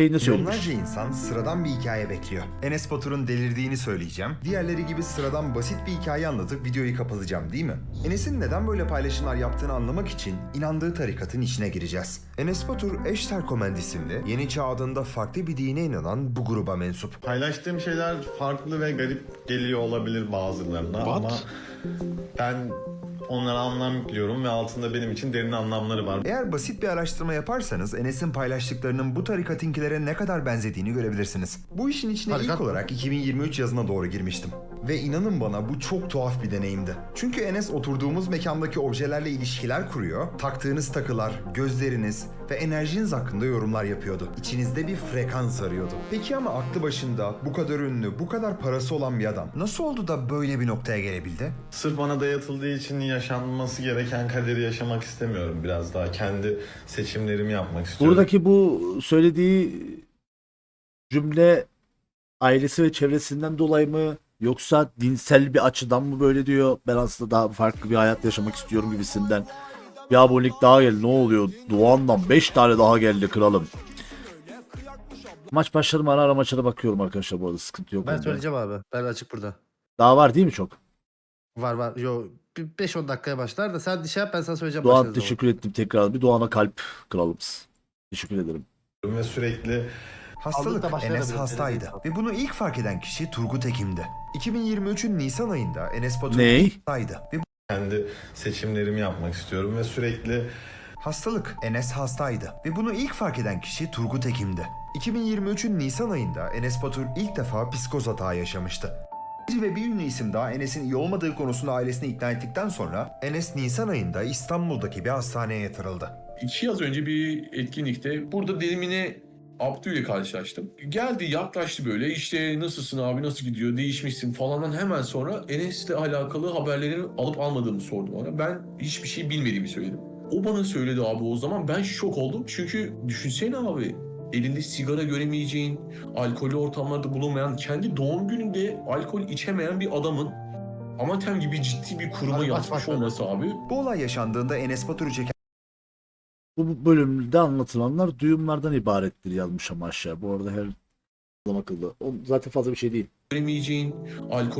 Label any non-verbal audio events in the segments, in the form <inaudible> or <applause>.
Şeyini söylemiş. Milyonlarca insan sıradan bir hikaye bekliyor. Enes Batur'un delirdiğini söyleyeceğim. Diğerleri gibi sıradan basit bir hikaye anlatıp videoyu kapatacağım değil mi? Enes'in neden böyle paylaşımlar yaptığını anlamak için inandığı tarikatın içine gireceğiz. Enes Batur, Eşter Komend isimli, Yeni Çağ adında farklı bir dine inanan bu gruba mensup. Paylaştığım şeyler farklı ve garip geliyor olabilir bazılarına ama ben onlara anlam yüklüyorum ve altında benim için derin anlamları var. Eğer basit bir araştırma yaparsanız Enes'in paylaştıklarının bu tarikatinkilere ne kadar benzediğini görebilirsiniz. Bu işin içine ilk Tarikat mı? olarak 2023 yazına doğru girmiştim. Ve inanın bana bu çok tuhaf bir deneyimdi. Çünkü Enes oturduğumuz mekandaki objelerle ilişkiler kuruyor, taktığınız takılar, gözleriniz ve enerjiniz hakkında yorumlar yapıyordu. İçinizde bir frekans arıyordu. Peki ama aklı başında bu kadar ünlü, bu kadar parası olan bir adam nasıl oldu da böyle bir noktaya gelebildi? Sırf bana dayatıldığı için yaşanması gereken kaderi yaşamak istemiyorum. Biraz daha kendi seçimlerimi yapmak istiyorum. Buradaki bu söylediği cümle ailesi ve çevresinden dolayı mı yoksa dinsel bir açıdan mı böyle diyor? Ben aslında daha farklı bir hayat yaşamak istiyorum gibisinden. Bir abonelik daha geldi. Ne oluyor? Doğan'dan 5 tane daha geldi kralım. Maç başladı mı ara ara maçlara bakıyorum arkadaşlar bu arada sıkıntı yok. Ben onda. söyleyeceğim abi. Ben açık burada. Daha var değil mi çok? Var var. Yo bir 5-10 dakikaya başlar da sen şey yap ben sana söyleyeceğim. Doğan başladığı zaman. teşekkür ettim tekrar. Bir Doğan'a kalp kralımız. Teşekkür ederim. ve sürekli Hastalık da Enes biraz, hastaydı ve bunu ilk fark eden kişi Turgut Ekim'di. 2023'ün Nisan ayında Enes Batur Ney? hastaydı ve kendi seçimlerimi yapmak istiyorum ve sürekli Hastalık Enes hastaydı ve bunu ilk fark eden kişi Turgut Ekim'di. 2023'ün Nisan ayında Enes Batur ilk defa psikoz hata yaşamıştı. Bir ve bir ünlü isim daha Enes'in iyi olmadığı konusunda ailesini ikna ettikten sonra Enes Nisan ayında İstanbul'daki bir hastaneye yatırıldı. İki yaz önce bir etkinlikte burada delimine Abdü ile karşılaştım. Geldi yaklaştı böyle işte nasılsın abi nasıl gidiyor değişmişsin falandan hemen sonra Enes'le alakalı haberlerini alıp almadığımı sordu bana. Ben hiçbir şey bilmediğimi söyledim. O bana söyledi abi o zaman ben şok oldum çünkü düşünsene abi elinde sigara göremeyeceğin, alkollü ortamlarda bulunmayan, kendi doğum gününde alkol içemeyen bir adamın Amatem gibi ciddi bir kuruma başla. olması abi Bu olay yaşandığında Enes Batur'u çeken Bu bölümde anlatılanlar duyumlardan ibarettir yazmış ama aşağı. Bu arada her adam akıllı. O zaten fazla bir şey değil. göremeyeceğin,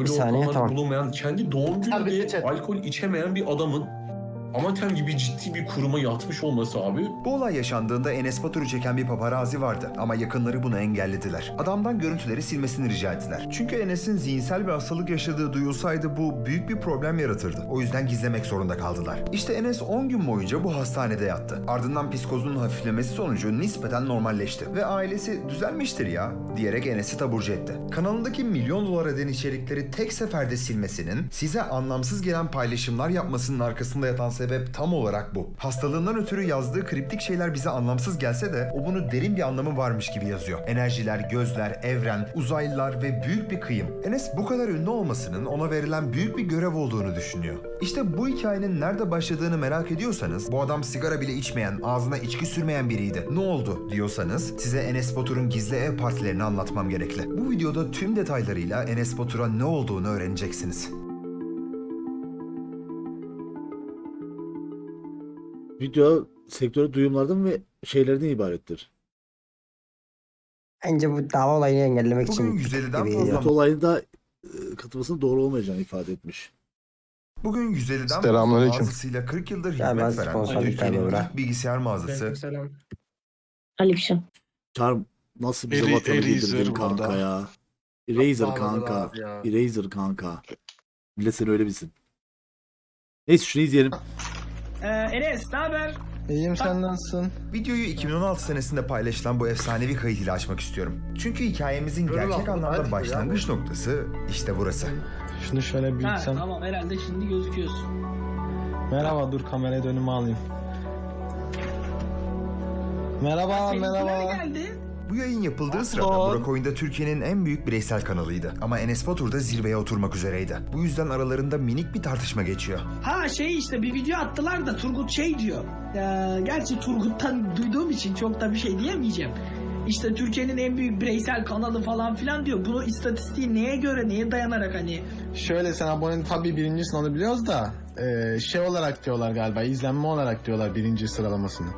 saniye, ortamlarda tamam. bulunmayan, kendi doğum Abi, gününde alkol içemeyen bir adamın Amatem gibi ciddi bir kuruma yatmış olması abi. Bu olay yaşandığında Enes Batur'u çeken bir paparazi vardı ama yakınları bunu engellediler. Adamdan görüntüleri silmesini rica ettiler. Çünkü Enes'in zihinsel bir hastalık yaşadığı duyulsaydı bu büyük bir problem yaratırdı. O yüzden gizlemek zorunda kaldılar. İşte Enes 10 gün boyunca bu hastanede yattı. Ardından psikozunun hafiflemesi sonucu nispeten normalleşti. Ve ailesi düzelmiştir ya diyerek Enes'i taburcu etti. Kanalındaki milyon dolar eden içerikleri tek seferde silmesinin size anlamsız gelen paylaşımlar yapmasının arkasında yatan sebep tam olarak bu. Hastalığından ötürü yazdığı kriptik şeyler bize anlamsız gelse de o bunu derin bir anlamı varmış gibi yazıyor. Enerjiler, gözler, evren, uzaylılar ve büyük bir kıyım. Enes bu kadar ünlü olmasının ona verilen büyük bir görev olduğunu düşünüyor. İşte bu hikayenin nerede başladığını merak ediyorsanız, bu adam sigara bile içmeyen, ağzına içki sürmeyen biriydi. Ne oldu diyorsanız, size Enes Batur'un gizli ev partilerini anlatmam gerekli. Bu videoda tüm detaylarıyla Enes Batur'a ne olduğunu öğreneceksiniz. Video sektörü duyumlardan ve şeylerden ibarettir. Bence bu dava olayını engellemek Bugün için 150'den gibi fazla. Bu olayda e, katılmasının doğru olmayacağını ifade etmiş. Bugün 150'den fazla Selamünaleyküm. mağazasıyla 40 yıldır Ya ben hizmet veren sponsorluk Türkiye'nin bırak. ilk bilgisayar mağazası Aleyküm. Charm nasıl bize Eri- vatanı Eraser giydirdin kanka burada. ya. Eraser kanka. abi ya. Eraser kanka. Millet sen öyle bilsin. Neyse şunu izleyelim. Ee, Enes ne haber? İyiyim sen nasılsın? Videoyu 2016 senesinde paylaşılan bu efsanevi kayıt ile açmak istiyorum. Çünkü hikayemizin gerçek anlamda başlangıç noktası işte burası. Şunu şöyle Ha, büyütsem. tamam herhalde şimdi gözüküyorsun. Merhaba dur kameraya dönümü alayım. Merhaba Senin merhaba. nereye geldi? Bu yayın yapıldığı sırada Pardon. Burak Oyun'da Türkiye'nin en büyük bireysel kanalıydı. Ama Enes Batur da zirveye oturmak üzereydi. Bu yüzden aralarında minik bir tartışma geçiyor. Ha şey işte bir video attılar da Turgut şey diyor. Ee, gerçi Turgut'tan duyduğum için çok da bir şey diyemeyeceğim. İşte Türkiye'nin en büyük bireysel kanalı falan filan diyor. Bunu istatistiği neye göre, neye dayanarak hani Şöyle sen abonenin tabii birincisin onu biliyoruz da e, şey olarak diyorlar galiba izlenme olarak diyorlar birinci sıralamasını.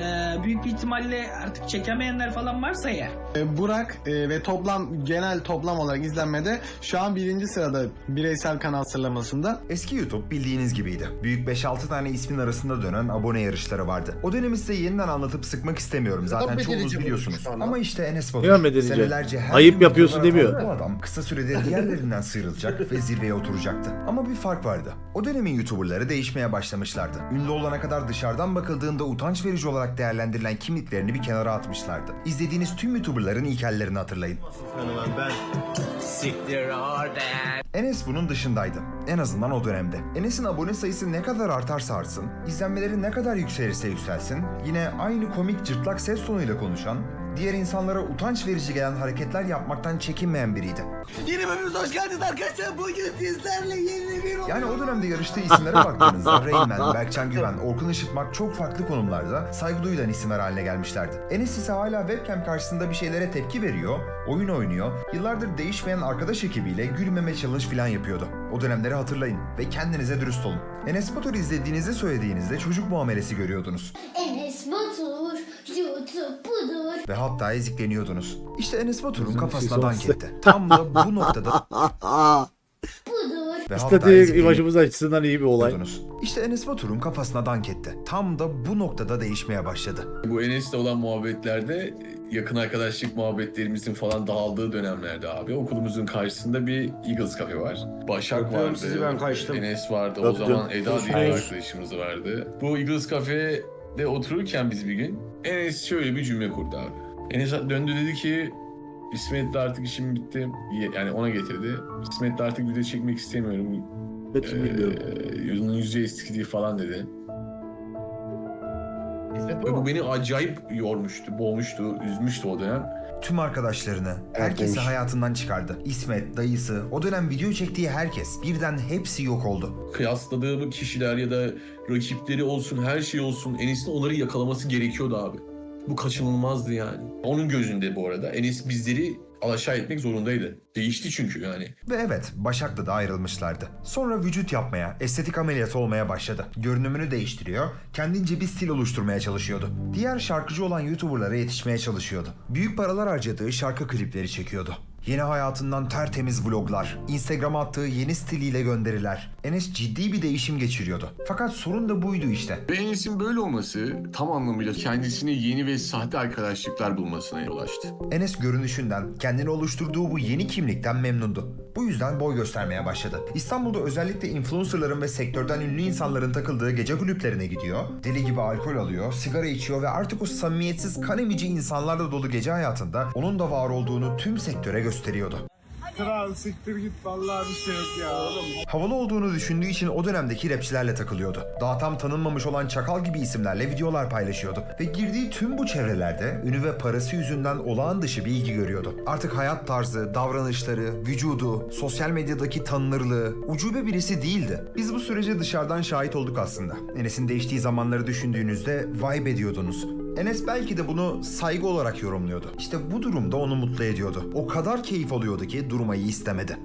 Ee, büyük bir ihtimalle artık çekemeyenler falan varsa eğer. Ee, Burak e, ve toplam genel toplam olarak izlenmede şu an birinci sırada bireysel kanal sıralamasında. Eski YouTube bildiğiniz gibiydi. Büyük 5-6 tane ismin arasında dönen abone yarışları vardı. O dönemi size yeniden anlatıp sıkmak istemiyorum. Zaten Tabii çoğunuz biliyorsunuz. Ama işte Enes Batur. Ya medenice. Senelerce her Ayıp gün yapıyorsun videolar demiyor. atan Bu adam kısa sürede diğerlerinden sıyrılacak ve zirveye oturacaktı. Ama bir fark vardı. O dönemin YouTuberları değişmeye başlamışlardı. Ünlü olana kadar dışarıdan bakıldığında utanç verici olarak değerlendirilen kimliklerini bir kenara atmışlardı. İzlediğiniz tüm YouTuberların ilkellerini hatırlayın. Enes bunun dışındaydı. En azından o dönemde. Enes'in abone sayısı ne kadar artarsa artsın, izlenmeleri ne kadar yükselirse yükselsin, yine aynı komik cırtlak ses tonuyla konuşan, diğer insanlara utanç verici gelen hareketler yapmaktan çekinmeyen biriydi. Yeni bölümümüze hoş geldiniz arkadaşlar. Bugün sizlerle yeni bir Yani o dönemde yarıştığı isimlere baktığınızda <laughs> Rayman, Berkcan Güven, Orkun Işıtmak çok farklı konumlarda saygı duyulan isimler haline gelmişlerdi. Enes ise hala webcam karşısında bir şeylere tepki veriyor, oyun oynuyor, yıllardır değişmeyen arkadaş ekibiyle gülmeme challenge falan yapıyordu. O dönemleri hatırlayın ve kendinize dürüst olun. Enes Batur izlediğinizi söylediğinizde çocuk muamelesi görüyordunuz Enes Batur, YouTube. Ve hatta ezikleniyordunuz. İşte Enes Batur'un kafasına şey dank etti. Tam da bu <laughs> noktada ve hatta İstatik ezikleniyordunuz. imajımız açısından iyi bir olay. İşte Enes Batur'un kafasına dank etti. Tam da bu noktada değişmeye başladı. Bu Enes'le olan muhabbetlerde yakın arkadaşlık muhabbetlerimizin falan dağıldığı dönemlerde abi okulumuzun karşısında bir Eagles kafe var. Başak vardı. sizi, ben kaçtım. Enes vardı. O Öptüm. zaman Eda diye bir Görüşürüz. arkadaşımız vardı. Bu Eagles kafede otururken biz bir gün Enes şöyle bir cümle kurdu abi. Enes döndü dedi ki İsmet'le artık işim bitti. Yani ona getirdi. İsmet'le artık video çekmek istemiyorum. Bilmiyorum. Ee, yüzü eskidi falan dedi. İsmet Ve bu beni acayip yormuştu, boğmuştu, üzmüştü o dönem. Tüm arkadaşlarını, herkesi demiş. hayatından çıkardı. İsmet, dayısı, o dönem video çektiği herkes birden hepsi yok oldu. Kıyasladığı bu kişiler ya da rakipleri olsun, her şey olsun Enes'in onları yakalaması gerekiyordu abi. Bu kaçınılmazdı yani. Onun gözünde bu arada Enes bizleri alaşağı etmek zorundaydı. Değişti çünkü yani. Ve evet, Başak'la da ayrılmışlardı. Sonra vücut yapmaya, estetik ameliyat olmaya başladı. Görünümünü değiştiriyor, kendince bir stil oluşturmaya çalışıyordu. Diğer şarkıcı olan YouTuber'lara yetişmeye çalışıyordu. Büyük paralar harcadığı şarkı klipleri çekiyordu. Yeni hayatından tertemiz vloglar, Instagram'a attığı yeni stiliyle gönderiler. Enes ciddi bir değişim geçiriyordu. Fakat sorun da buydu işte. Ve Enes'in böyle olması tam anlamıyla kendisine yeni ve sahte arkadaşlıklar bulmasına yol açtı. Enes görünüşünden, kendini oluşturduğu bu yeni kimlikten memnundu. Bu yüzden boy göstermeye başladı. İstanbul'da özellikle influencerların ve sektörden ünlü insanların takıldığı gece kulüplerine gidiyor. Deli gibi alkol alıyor, sigara içiyor ve artık o samimiyetsiz kan emici insanlarla dolu gece hayatında onun da var olduğunu tüm sektöre gösteriyordu. Kral siktir git vallahi bir şey yok ya. Havalı olduğunu düşündüğü için o dönemdeki rapçilerle takılıyordu. Daha tam tanınmamış olan Çakal gibi isimlerle videolar paylaşıyordu. Ve girdiği tüm bu çevrelerde ünü ve parası yüzünden olağan dışı bir ilgi görüyordu. Artık hayat tarzı, davranışları, vücudu, sosyal medyadaki tanınırlığı ucube birisi değildi. Biz bu sürece dışarıdan şahit olduk aslında. Enes'in değiştiği zamanları düşündüğünüzde vibe ediyordunuz. Enes belki de bunu saygı olarak yorumluyordu. İşte bu durumda onu mutlu ediyordu. O kadar keyif alıyordu ki durmayı istemedi.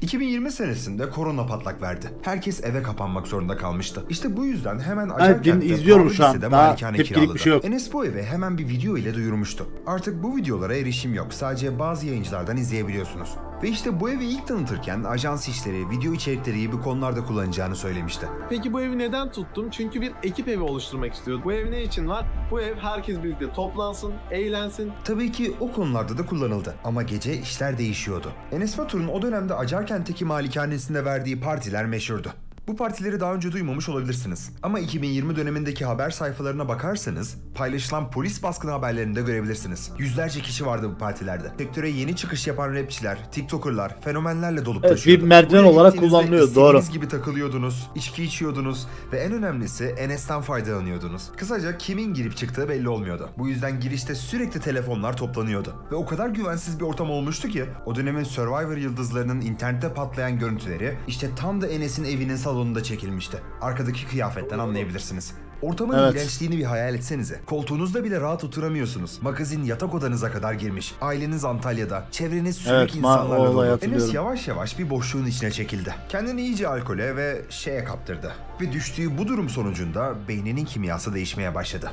2020 senesinde korona patlak verdi. Herkes eve kapanmak zorunda kalmıştı. İşte bu yüzden hemen Acarkent'te izliyorum şu an. Daha tepkilik bir şey yok. Enes bu eve hemen bir video ile duyurmuştu. Artık bu videolara erişim yok. Sadece bazı yayıncılardan izleyebiliyorsunuz. Ve işte bu evi ilk tanıtırken ajans işleri, video içerikleri gibi konularda kullanacağını söylemişti. Peki bu evi neden tuttum? Çünkü bir ekip evi oluşturmak istiyordum. Bu ev ne için var? Bu ev herkes birlikte toplansın, eğlensin. Tabii ki o konularda da kullanıldı ama gece işler değişiyordu. Enes Batur'un o dönemde Acarkent'teki malikanesinde verdiği partiler meşhurdu. Bu partileri daha önce duymamış olabilirsiniz. Ama 2020 dönemindeki haber sayfalarına bakarsanız paylaşılan polis baskını haberlerinde görebilirsiniz. Yüzlerce kişi vardı bu partilerde. Sektöre yeni çıkış yapan rapçiler, tiktokerlar, fenomenlerle dolup Evet, taşıyordu. bir merdiven Buraya olarak kullanılıyor, doğru. gibi takılıyordunuz, içki içiyordunuz ve en önemlisi Enes'ten faydalanıyordunuz. Kısaca kimin girip çıktığı belli olmuyordu. Bu yüzden girişte sürekli telefonlar toplanıyordu. Ve o kadar güvensiz bir ortam olmuştu ki o dönemin Survivor yıldızlarının internette patlayan görüntüleri işte tam da Enes'in evinin salonunda çekilmişti. Arkadaki kıyafetten anlayabilirsiniz. Ortamın Evet. iğrençliğini bir hayal etsenize. Koltuğunuzda bile rahat oturamıyorsunuz. Magazin yatak odanıza kadar girmiş. Aileniz Antalya'da. Çevreniz sürük Evet, insanlarla dolu. Enes yavaş yavaş bir boşluğun içine çekildi. Kendini iyice alkole ve şeye kaptırdı. Ve düştüğü bu durum sonucunda beyninin kimyası değişmeye başladı.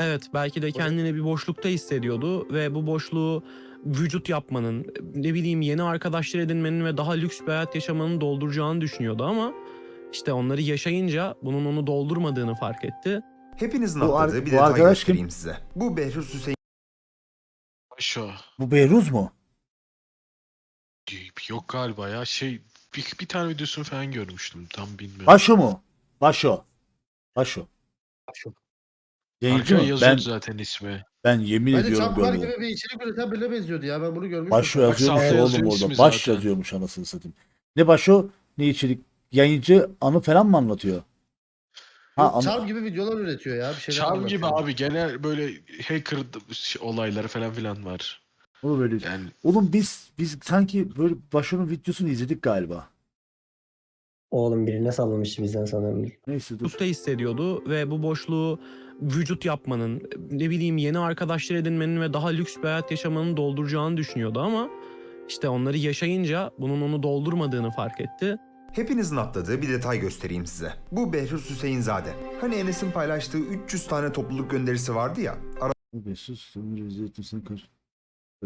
Evet belki de kendini bir boşlukta hissediyordu ve bu boşluğu vücut yapmanın, ne bileyim yeni arkadaşlar edinmenin ve daha lüks bir hayat yaşamanın dolduracağını düşünüyordu ama işte onları yaşayınca bunun onu doldurmadığını fark etti. Hepinizin Bu ar- atladığı bir bu detay arkadaş kim? göstereyim size. Bu Behruz Hüseyin Şu. Bu Beyruz mu? Yok galiba ya şey bir, bir tane videosunu falan görmüştüm tam bilmiyorum. Başo mu? Başo. Başo. Yayıncı Arkaya mı? Ben, zaten ismi. ben yemin Bence ediyorum Çapkar görmedim. gibi bir içerik üreten birine benziyordu ya. Ben bunu görmüştüm. Bak, yazıyormuş sağda oğlum yazıyor orada. Baş zaten. yazıyormuş anasını satayım. Ne başo ne içerik? Yayıncı anı falan mı anlatıyor? Ha, anı- Charm gibi videolar üretiyor ya. Bir şeyler Charm gibi anlatıyor. abi genel böyle hacker olayları falan filan var. o böyle. Yani Oğlum biz biz sanki böyle başonun videosunu izledik galiba. Oğlum birine sallamıştı bizden sanırım. Neyse dur. Boşlukta hissediyordu ve bu boşluğu vücut yapmanın, ne bileyim yeni arkadaşlar edinmenin ve daha lüks bir hayat yaşamanın dolduracağını düşünüyordu ama işte onları yaşayınca bunun onu doldurmadığını fark etti. Hepinizin atladığı bir detay göstereyim size. Bu Behruz Hüseyinzade. Hani Enes'in paylaştığı 300 tane topluluk gönderisi vardı ya. Sus. Sen kır.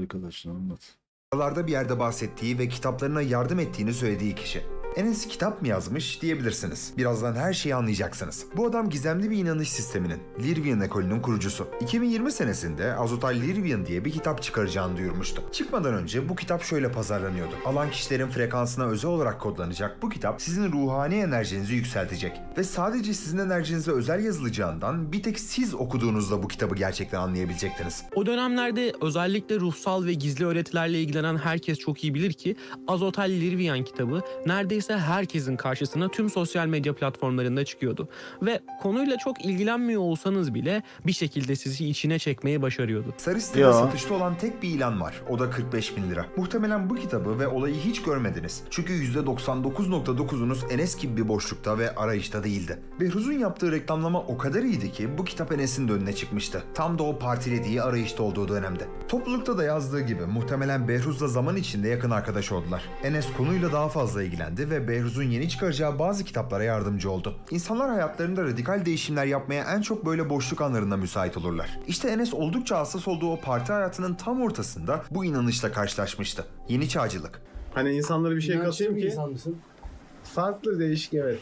Arkadaşlar anlat. Aralarda bir yerde bahsettiği ve kitaplarına yardım ettiğini söylediği kişi. Enes kitap mı yazmış diyebilirsiniz. Birazdan her şeyi anlayacaksınız. Bu adam gizemli bir inanış sisteminin, Lirvian ekolünün kurucusu. 2020 senesinde Azotal Lirvian diye bir kitap çıkaracağını duyurmuştu. Çıkmadan önce bu kitap şöyle pazarlanıyordu. Alan kişilerin frekansına özel olarak kodlanacak bu kitap sizin ruhani enerjinizi yükseltecek. Ve sadece sizin enerjinize özel yazılacağından bir tek siz okuduğunuzda bu kitabı gerçekten anlayabilecektiniz. O dönemlerde özellikle ruhsal ve gizli öğretilerle ilgilenen herkes çok iyi bilir ki Azotel Lirvian kitabı neredeyse herkesin karşısına tüm sosyal medya platformlarında çıkıyordu. Ve konuyla çok ilgilenmiyor olsanız bile bir şekilde sizi içine çekmeyi başarıyordu. Sarı sitede satışta olan tek bir ilan var. O da 45 bin lira. Muhtemelen bu kitabı ve olayı hiç görmediniz. Çünkü %99.9'unuz Enes gibi bir boşlukta ve arayışta değildi. Behruz'un yaptığı reklamlama o kadar iyiydi ki bu kitap Enes'in de önüne çıkmıştı. Tam da o partilediği arayışta olduğu dönemde. Toplulukta da yazdığı gibi muhtemelen Behruz'la zaman içinde yakın arkadaş oldular. Enes konuyla daha fazla ilgilendi ve Behruz'un yeni çıkaracağı bazı kitaplara yardımcı oldu. İnsanlar hayatlarında radikal değişimler yapmaya en çok böyle boşluk anlarında müsait olurlar. İşte Enes oldukça hassas olduğu o parti hayatının tam ortasında bu inanışla karşılaşmıştı. Yeni çağcılık. Hani insanlara bir şey katayım ki insan mısın? farklı değişik evet.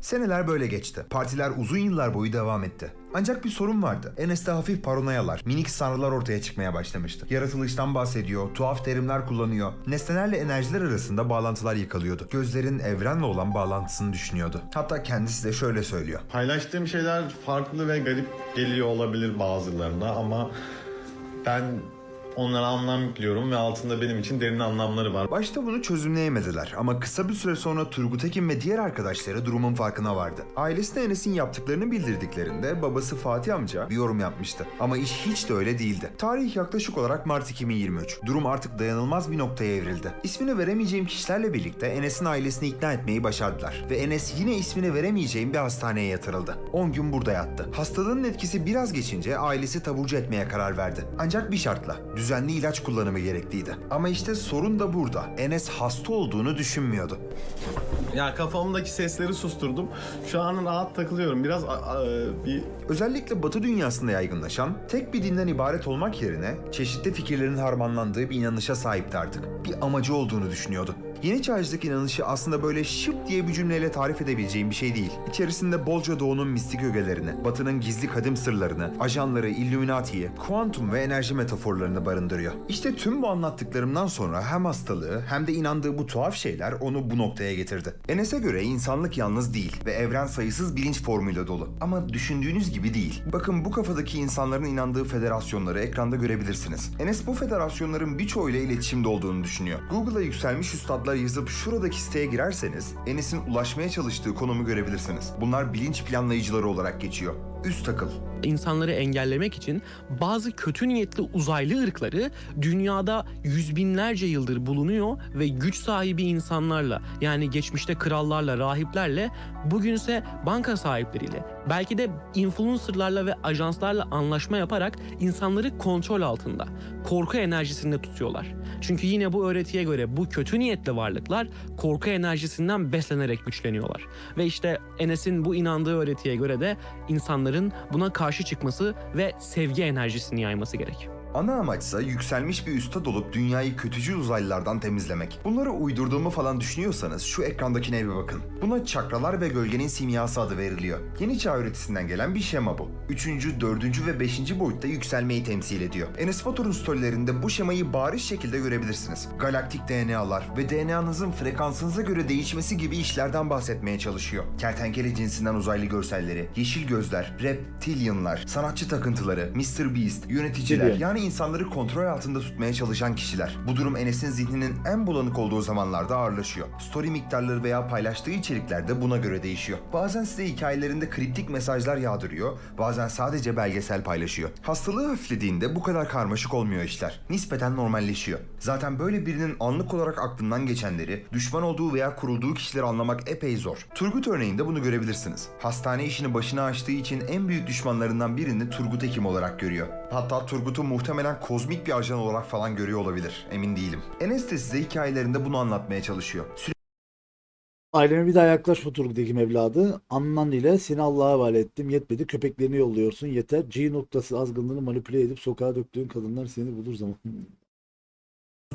Seneler böyle geçti. Partiler uzun yıllar boyu devam etti. Ancak bir sorun vardı. Enes'te hafif paranoyalar, minik sanrılar ortaya çıkmaya başlamıştı. Yaratılıştan bahsediyor, tuhaf terimler kullanıyor. Nesnelerle enerjiler arasında bağlantılar yıkalıyordu. Gözlerin evrenle olan bağlantısını düşünüyordu. Hatta kendisi de şöyle söylüyor. Paylaştığım şeyler farklı ve garip geliyor olabilir bazılarına ama ben onlara anlam yüklüyorum ve altında benim için derin anlamları var. Başta bunu çözümleyemediler ama kısa bir süre sonra Turgut Ekin ve diğer arkadaşları durumun farkına vardı. Ailesine Enes'in yaptıklarını bildirdiklerinde babası Fatih amca bir yorum yapmıştı. Ama iş hiç de öyle değildi. Tarih yaklaşık olarak Mart 2023. Durum artık dayanılmaz bir noktaya evrildi. İsmini veremeyeceğim kişilerle birlikte Enes'in ailesini ikna etmeyi başardılar. Ve Enes yine ismini veremeyeceğim bir hastaneye yatırıldı. 10 gün burada yattı. Hastalığın etkisi biraz geçince ailesi taburcu etmeye karar verdi. Ancak bir şartla düzenli ilaç kullanımı gerekliydi. Ama işte sorun da burada. Enes hasta olduğunu düşünmüyordu. Ya kafamdaki sesleri susturdum. Şu an rahat takılıyorum. Biraz a- a- bir Özellikle Batı dünyasında yaygınlaşan, tek bir dinden ibaret olmak yerine çeşitli fikirlerin harmanlandığı bir inanışa sahipti artık. Bir amacı olduğunu düşünüyordu. Yeni çağcılık inanışı aslında böyle şıp diye bir cümleyle tarif edebileceğim bir şey değil. İçerisinde bolca doğunun mistik ögelerini, batının gizli kadim sırlarını, ajanları, illuminatiyi, kuantum ve enerji metaforlarını barındırıyor. İşte tüm bu anlattıklarımdan sonra hem hastalığı hem de inandığı bu tuhaf şeyler onu bu noktaya getirdi. Enes'e göre insanlık yalnız değil ve evren sayısız bilinç formuyla dolu. Ama düşündüğünüz gibi değil. Bakın bu kafadaki insanların inandığı federasyonları ekranda görebilirsiniz. Enes bu federasyonların birçoğuyla iletişimde olduğunu düşünüyor. Google'a yükselmiş üstadlar yazıp şuradaki siteye girerseniz Enes'in ulaşmaya çalıştığı konumu görebilirsiniz. Bunlar bilinç planlayıcıları olarak geçiyor. Üst akıl. insanları engellemek için bazı kötü niyetli uzaylı ırkları dünyada yüz binlerce yıldır bulunuyor ve güç sahibi insanlarla yani geçmişte krallarla, rahiplerle bugünse banka sahipleriyle belki de influencerlarla ve ajanslarla anlaşma yaparak insanları kontrol altında, korku enerjisinde tutuyorlar. Çünkü yine bu öğretiye göre bu kötü niyetli varlıklar korku enerjisinden beslenerek güçleniyorlar. Ve işte Enes'in bu inandığı öğretiye göre de insanların buna karşı çıkması ve sevgi enerjisini yayması gerek. Ana amaçsa yükselmiş bir üstad olup dünyayı kötücül uzaylılardan temizlemek. Bunları uydurduğumu falan düşünüyorsanız şu ekrandakine bir bakın. Buna çakralar ve gölgenin simyası adı veriliyor. Yeni çağ öğretisinden gelen bir şema bu. Üçüncü, dördüncü ve beşinci boyutta yükselmeyi temsil ediyor. Enes Batur'un storylerinde bu şemayı bariz şekilde görebilirsiniz. Galaktik DNA'lar ve DNA'nızın frekansınıza göre değişmesi gibi işlerden bahsetmeye çalışıyor. Kertenkele cinsinden uzaylı görselleri, yeşil gözler, reptilianlar, sanatçı takıntıları, Mr. Beast, yöneticiler yani insanları kontrol altında tutmaya çalışan kişiler. Bu durum Enes'in zihninin en bulanık olduğu zamanlarda ağırlaşıyor. Story miktarları veya paylaştığı içerikler de buna göre değişiyor. Bazen size hikayelerinde kriptik mesajlar yağdırıyor, bazen sadece belgesel paylaşıyor. Hastalığı hafiflediğinde bu kadar karmaşık olmuyor işler. Nispeten normalleşiyor. Zaten böyle birinin anlık olarak aklından geçenleri, düşman olduğu veya kurulduğu kişileri anlamak epey zor. Turgut örneğinde bunu görebilirsiniz. Hastane işini başına açtığı için en büyük düşmanlarından birini Turgut Hekim olarak görüyor. Hatta Turgut'u muhtemelen kozmik bir ajan olarak falan görüyor olabilir. Emin değilim. Enes de size hikayelerinde bunu anlatmaya çalışıyor. Aileme bir daha yaklaşma Turgut'um evladı. Anlan ile seni Allah'a havale ettim. Yetmedi köpeklerini yolluyorsun yeter. G noktası azgınlığını manipüle edip sokağa döktüğün kadınlar seni bulur zaman. <laughs>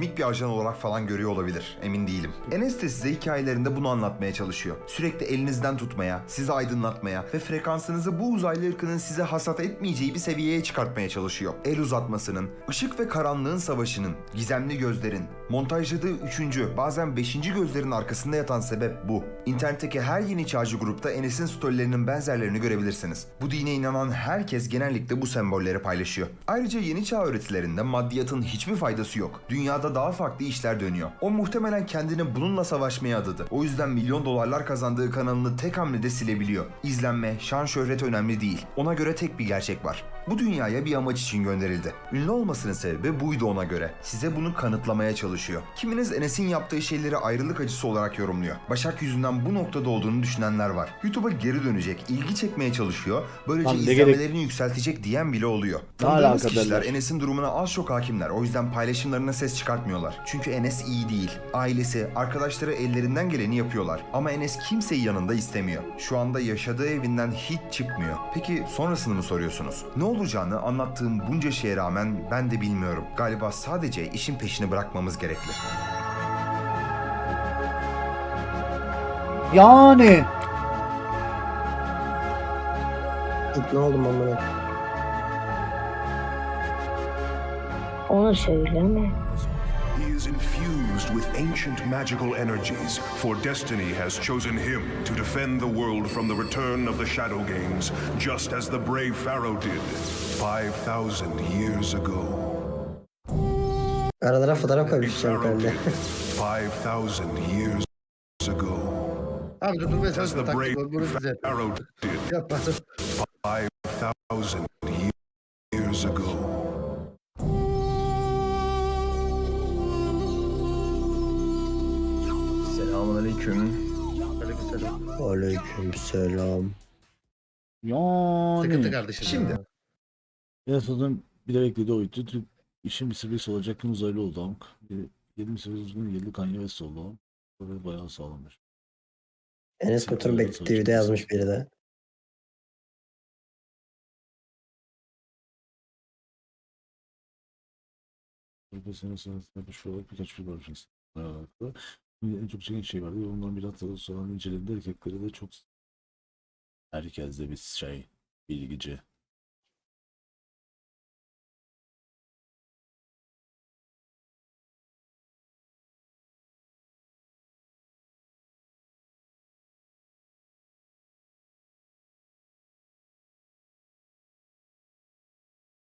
kozmik bir ajan olarak falan görüyor olabilir. Emin değilim. Enes de size hikayelerinde bunu anlatmaya çalışıyor. Sürekli elinizden tutmaya, sizi aydınlatmaya ve frekansınızı bu uzaylı ırkının size hasat etmeyeceği bir seviyeye çıkartmaya çalışıyor. El uzatmasının, ışık ve karanlığın savaşının, gizemli gözlerin, montajladığı üçüncü, bazen beşinci gözlerin arkasında yatan sebep bu. İnternetteki her yeni çağcı grupta Enes'in storylerinin benzerlerini görebilirsiniz. Bu dine inanan herkes genellikle bu sembolleri paylaşıyor. Ayrıca yeni çağ öğretilerinde maddiyatın hiçbir faydası yok. Dünyada daha farklı işler dönüyor. O muhtemelen kendini bununla savaşmaya adadı. O yüzden milyon dolarlar kazandığı kanalını tek hamlede silebiliyor. İzlenme, şan şöhret önemli değil. Ona göre tek bir gerçek var. Bu dünyaya bir amaç için gönderildi. Ünlü olmasının sebebi buydu ona göre. Size bunu kanıtlamaya çalışıyor. Kiminiz Enes'in yaptığı şeyleri ayrılık acısı olarak yorumluyor. Başak yüzünden bu noktada olduğunu düşünenler var. YouTube'a geri dönecek, ilgi çekmeye çalışıyor. Böylece Lan ne izlenmelerini yükseltecek diyen bile oluyor. Tanıdığımız alaka kişiler derler? Enes'in durumuna az çok hakimler. O yüzden paylaşımlarına ses çıkartmıyorlar. Çünkü Enes iyi değil. Ailesi, arkadaşları ellerinden geleni yapıyorlar. Ama Enes kimseyi yanında istemiyor. Şu anda yaşadığı evinden hiç çıkmıyor. Peki sonrasını mı soruyorsunuz? Ne olacağını anlattığım bunca şeye rağmen ben de bilmiyorum. Galiba sadece işin peşini bırakmamız gerekli. Yani. İkna oldum amına. Onu söyleme. He is infused with ancient magical energies, for destiny has chosen him to defend the world from the return of the Shadow Games, just as the brave Pharaoh did 5,000 years ago. Aralara fotoğraf pembe. did 5,000 years ago. Abi dur dur ben As the taktik brave bunu size. Pharaoh did Yapma dur. 5,000 years ago. Selamünaleyküm. Aleykümselam. Aleyküm selam. Sıkıntı Yani. kardeşim. Şimdi- ya. Yasa'nın bir de beklediği oydu. Türk işin bir sırrısı olacakken uzaylı oldu amk. 7 sırrı uzun yıllık Kanye West oldu. Böyle bayağı sağlammış. Enes Batur'un beklediği video yazmış biri de. Profesyonel sanatına bir olarak birkaç bir var. Alakalı. En çok çeken şey vardı. Ondan bir haftada sonra incelediğinde erkekleri de çok herkes de bir şey bilgici.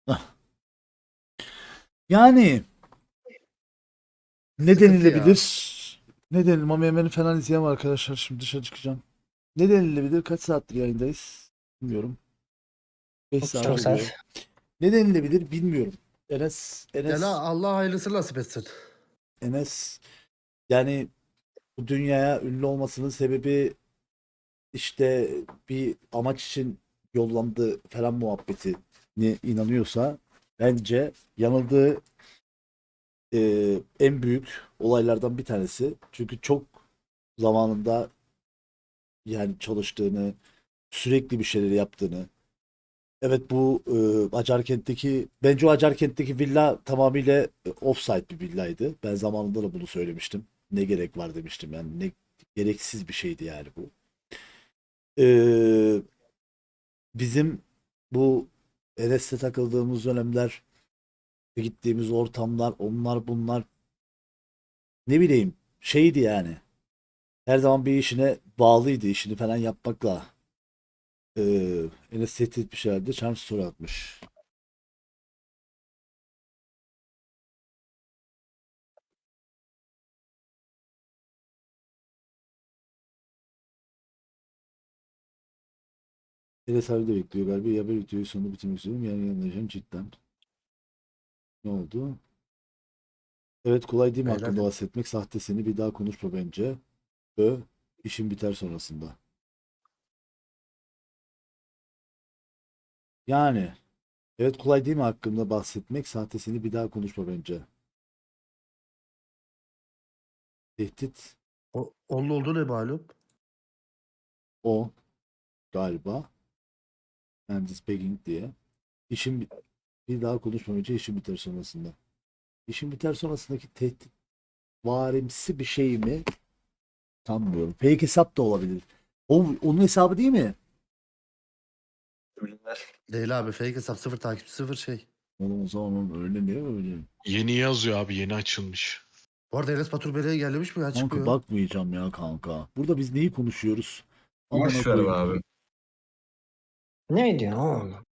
<laughs> Yani ne denilebilir? Ne denilir? Mami Emen'i falan izleyen var arkadaşlar. Şimdi dışarı çıkacağım. Ne denilebilir? Kaç saattir yayındayız? Bilmiyorum. Beş Çok saat sert. oluyor. Ne denilebilir bilmiyorum. Enes, Enes, Yani Allah hayırlısını nasip etsin. Enes yani bu dünyaya ünlü olmasının sebebi işte bir amaç için yollandı falan muhabbeti ne inanıyorsa bence yanıldığı e, en büyük olaylardan bir tanesi. Çünkü çok zamanında yani çalıştığını, sürekli bir şeyleri yaptığını. Evet bu e, Acarkent'teki bence o Acarkent'teki villa tamamıyla e, offside bir villaydı. Ben zamanında da bunu söylemiştim. Ne gerek var demiştim yani ne gereksiz bir şeydi yani bu. Ee, bizim bu Enes'te takıldığımız dönemler gittiğimiz ortamlar onlar bunlar. Ne bileyim şeydi yani. Her zaman bir işine bağlıydı işini falan yapmakla. Ee, Enes tehdit etmiş herhalde Charm Story atmış. Enes abi de bekliyor galiba. Ya ben videoyu sonunda bitirmek istiyorum yani yanılacağım cidden ne oldu? Evet kolay değil mi Beyler. hakkında bahsetmek? Sahtesini bir daha konuşma bence. Ö işin biter sonrasında. Yani evet kolay değil mi hakkında bahsetmek? Sahtesini bir daha konuşma bence. Tehdit. O, onun olduğu ne malum? o galiba. And is begging diye. İşin bi- bir daha konuşmamayınca işin biter sonrasında. İşin biter sonrasındaki tehdit varimsi bir şey mi? Sanmıyorum. Fake hesap da olabilir. O, onun hesabı değil mi? Değil abi fake hesap sıfır takipçi sıfır şey. Oğlum o zaman öyle mi öyle? Yeni yazıyor abi yeni açılmış. Bu arada Enes Batur Bey'e engellemiş mi ya Kanka çıkmıyor. bakmayacağım ya kanka. Burada biz neyi konuşuyoruz? Boş ver abi. Ne diyorsun oğlum?